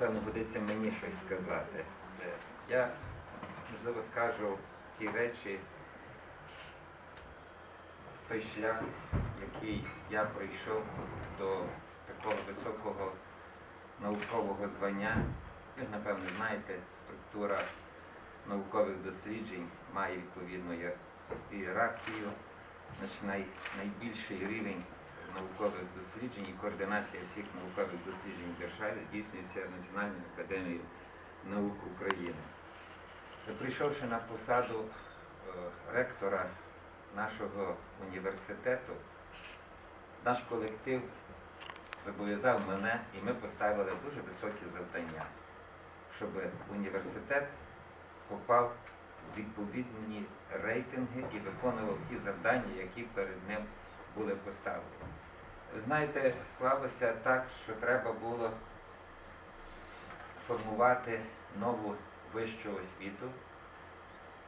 напевно, годиться мені щось сказати. Е, Я, можливо, скажу ті речі, той шлях, який я пройшов до такого високого наукового звання. Ви ж, напевно, знаєте, структура наукових досліджень має відповідну ієрархію. Значить, най, найбільший рівень наукових досліджень і координація всіх наукових досліджень в державі здійснюється Національною академією наук України. Е, Прийшовши на посаду е, ректора нашого університету, наш колектив зобов'язав мене і ми поставили дуже високі завдання, щоб університет попав в відповідні рейтинги і виконував ті завдання, які перед ним були поставлені. Знаєте, склалося так, що треба було формувати нову вищу освіту.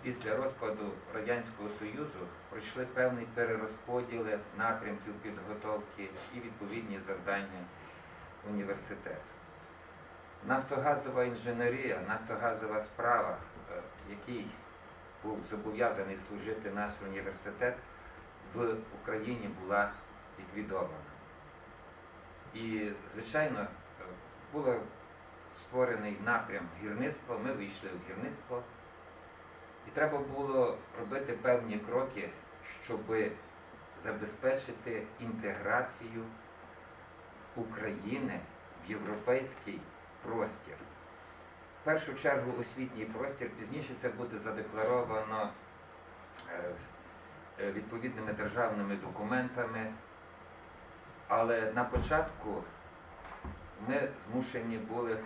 Після розпаду Радянського Союзу пройшли певні перерозподіли напрямків підготовки і відповідні завдання університету. Нафтогазова інженерія, нафтогазова справа, е, який був зобов'язаний служити наш університет, в Україні була ліквідована. І, звичайно, було створений напрям гірництва, ми вийшли в гірництво. І треба було робити певні кроки, щоб забезпечити інтеграцію України в європейський простір. В першу чергу освітній простір, пізніше це буде задекларовано е, відповідними державними документами. Але на початку ми змушені були е,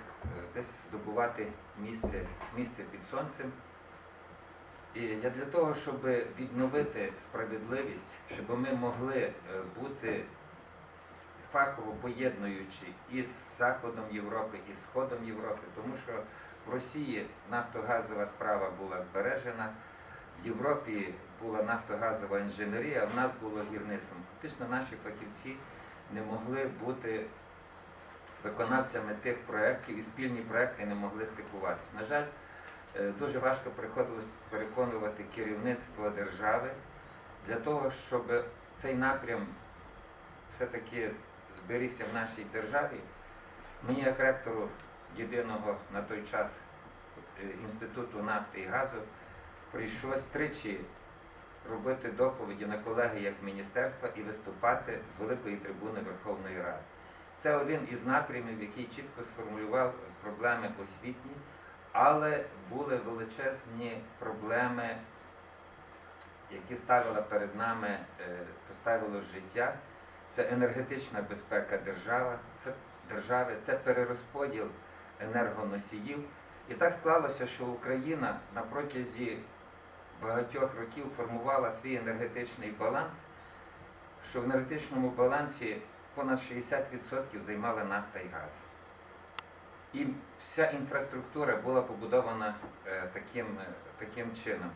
десь здобувати місце, місце під сонцем. І я для того, щоб відновити справедливість, щоб ми могли е, бути фахово поєднуючи із Заходом Європи, і Сходом Європи, тому що в Росії нафтогазова справа була збережена, Європі була нафтогазова інженерія, а в нас було гірництво. Фактично наші фахівці не могли бути виконавцями тих проєктів і спільні проекти не могли стикуватись. На жаль, Е, Дуже важко приходилось переконувати керівництво держави для того, щоб цей напрям все-таки зберігся в нашій державі. Мені, як ректору єдиного на той час е, інституту нафти і газу, прийшлось тричі робити доповіді на колегіях міністерства і виступати з великої трибуни Верховної Ради. Це один із напрямів, який чітко сформулював проблеми освітні. Але були величезні проблеми, які ставила перед нами, е, поставило життя. Це енергетична безпека держави, це держави, це перерозподіл енергоносіїв. І так склалося, що Україна на протязі багатьох років формувала свій енергетичний баланс, що в енергетичному балансі понад 60% займали нафта і газ. І вся інфраструктура була побудована е, таким, е, таким чином.